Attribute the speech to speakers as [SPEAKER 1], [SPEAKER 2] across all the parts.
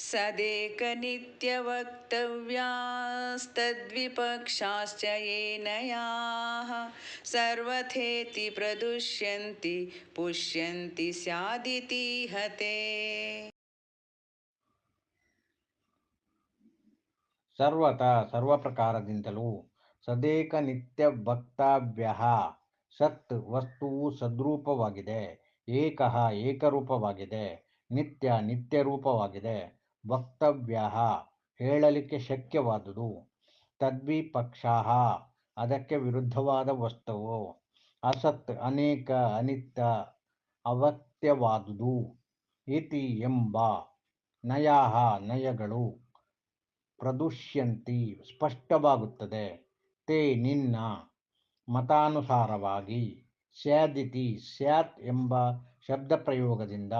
[SPEAKER 1] सदेकनित्यवक्तव्यास्तद्विपक्षाश्च येन याः सर्वथेति प्रदुष्यन्ति पुष्यन्ति स्यादितीहते
[SPEAKER 2] ಸರ್ವತ ಸರ್ವ ಪ್ರಕಾರದಿಂದಲೂ ಸದೇಕ ನಿತ್ಯ ವಕ್ತವ್ಯ ಸತ್ ವಸ್ತುವು ಸದ್ರೂಪವಾಗಿದೆ ಏಕಃ ಏಕರೂಪವಾಗಿದೆ ನಿತ್ಯ ನಿತ್ಯರೂಪವಾಗಿದೆ ವಕ್ತವ್ಯ, ಹೇಳಲಿಕ್ಕೆ ಶಕ್ಯವಾದುದು. ತದ್ವಿಪಕ್ಷ ಅದಕ್ಕೆ ವಿರುದ್ಧವಾದ ವಸ್ತುವು. ಅಸತ್, ಅನೇಕ ಅನಿತ್ಯ ಅವತ್ಯವಾದುದು. ಇತಿ ಎಂಬ ನಯಾಹ ನಯಗಳು ಪ್ರದುಷ್ಯಂತಿ ಸ್ಪಷ್ಟವಾಗುತ್ತದೆ. ತೇ ನಿನ್ನ ಮತಾನುಸಾರವಾಗಿ ಸ್ಯಾದಿತಿ ಸ್ಯಾತ್ ಎಂಬ ಶಬ್ದ ಪ್ರಯೋಗದಿಂದ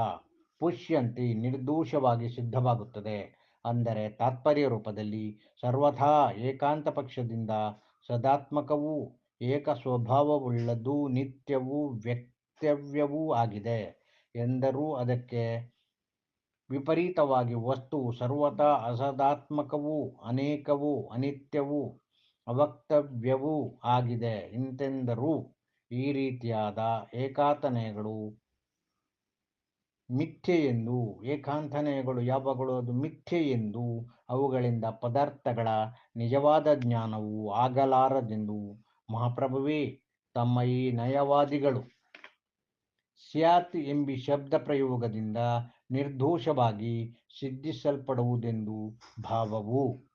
[SPEAKER 2] ಪುಷ್ಯಂತಿ ನಿರ್ದೋಷವಾಗಿ ಸಿದ್ಧವಾಗುತ್ತದೆ. ಅಂದರೆ ತಾತ್ಪರ್ಯ ರೂಪದಲ್ಲಿ ಸರ್ವಥಾ ಏಕಾಂತ ಪಕ್ಷದಿಂದ ಸದಾತ್ಮಕವೂ ಏಕ ಸ್ವಭಾವವುಳ್ಳದೂ ನಿತ್ಯವೂ ವ್ಯಕ್ತವ್ಯವೂ ಆಗಿದೆ. ಎಂದರೂ ಅದಕ್ಕೆ ವಿಪರೀತವಾಗಿ ವಸ್ತುವು ಸರ್ವತಾ ಅಸದಾತ್ಮಕವೂ ಅನೇಕವೂ ಅನಿತ್ಯವೂ ಅವಕ್ತವ್ಯವೂ ಆಗಿದೆ. ಇಂತೆಂದರೂ ಈ ರೀತಿಯಾದ ಏಕಾಂತನಯಗಳು ಮಿಥ್ಯೆಯೆಂದು ಏಕಾಂತನಯಗಳು ಯಾವಾಗಲೂ ಅದು ಮಿಥ್ಯೆಯೆಂದು, ಅವುಗಳಿಂದ ಪದಾರ್ಥಗಳ ನಿಜವಾದ ಜ್ಞಾನವು ಆಗಲಾರದೆಂದು ಮಹಾಪ್ರಭುವೇ ತಮ್ಮ ಈ ನಯವಾದಿಗಳು. ಸ್ಯಾತ್ ಎಂಬಿ ಶಬ್ದ ಪ್ರಯೋಗದಿಂದ ನಿರ್ದೋಷವಾಗಿ ಸಿದ್ಧಿಸಲ್ಪಡುವುದೆಂದು ಭಾವವು.